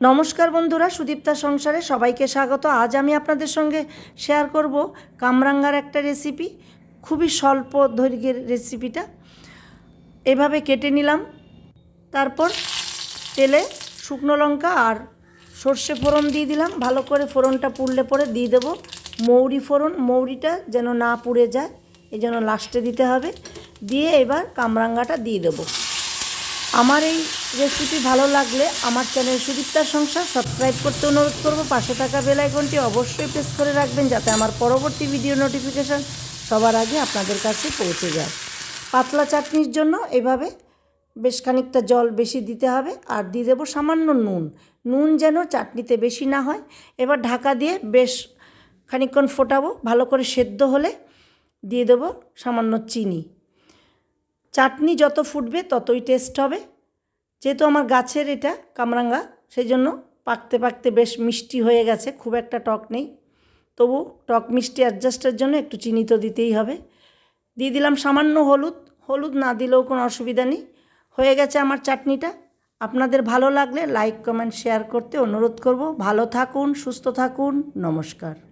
নমস্কার বন্ধুরা, সুদীপ্তা সংসারে সবাইকে স্বাগত। আজ আমি আপনাদের সঙ্গে শেয়ার করব কামরাঙ্গার একটা রেসিপি খুবই স্বল্প দৈর্ঘ্যের রেসিপিটা এভাবে কেটে নিলাম, তারপর তেলে শুকনো লঙ্কা আর সর্ষে ফোড়ন দিয়ে দিলাম। ভালো করে ফোড়নটা পুড়লে পরে দিয়ে দেবো মৌরি ফোড়ন। মৌরিটা যেন না পুড়ে যায় এই জন্য লাস্টে দিতে হবে। দিয়ে এবার কামরাঙ্গাটা দিয়ে দেবো। আমার এই রেসিপি ভালো লাগলে আমার চ্যানেল সুদীপ্তার সংসার সাবস্ক্রাইব করতে অনুরোধ করব। পাশে থাকা বেল আইকনটি অবশ্যই প্রেস করে রাখবেন যাতে আমার পরবর্তী ভিডিও নোটিফিকেশান সবার আগে আপনাদের কাছে পৌঁছে যায়। পাতলা চাটনির জন্য এভাবে বেশ খানিকটা জল বেশি দিতে হবে আর দিয়ে দেবো সামান্য নুন। নুন যেন চাটনিতে বেশি না হয়। এবার ঢাকা দিয়ে বেশ খানিকক্ষণ ফোটাবো। ভালো করে সেদ্ধ হলে দিয়ে দেবো সামান্য চিনি। চাটনি যত ফুটবে ততই টেস্ট হবে। যেহেতু আমার গাছের এটা কামরাঙ্গা সেই জন্য পাকতে পাকতে বেশ মিষ্টি হয়ে গেছে, খুব একটা টক নেই। তবু টক মিষ্টি অ্যাডজাস্টের জন্য একটু চিনি তো দিতেই হবে। দিয়ে দিলাম সামান্য হলুদ। হলুদ না দিলেও কোনো অসুবিধা নেই। হয়ে গেছে আমার চাটনিটা। আপনাদের ভালো লাগলে লাইক কমেন্ট শেয়ার করতে অনুরোধ করব। ভালো থাকুন, সুস্থ থাকুন। নমস্কার।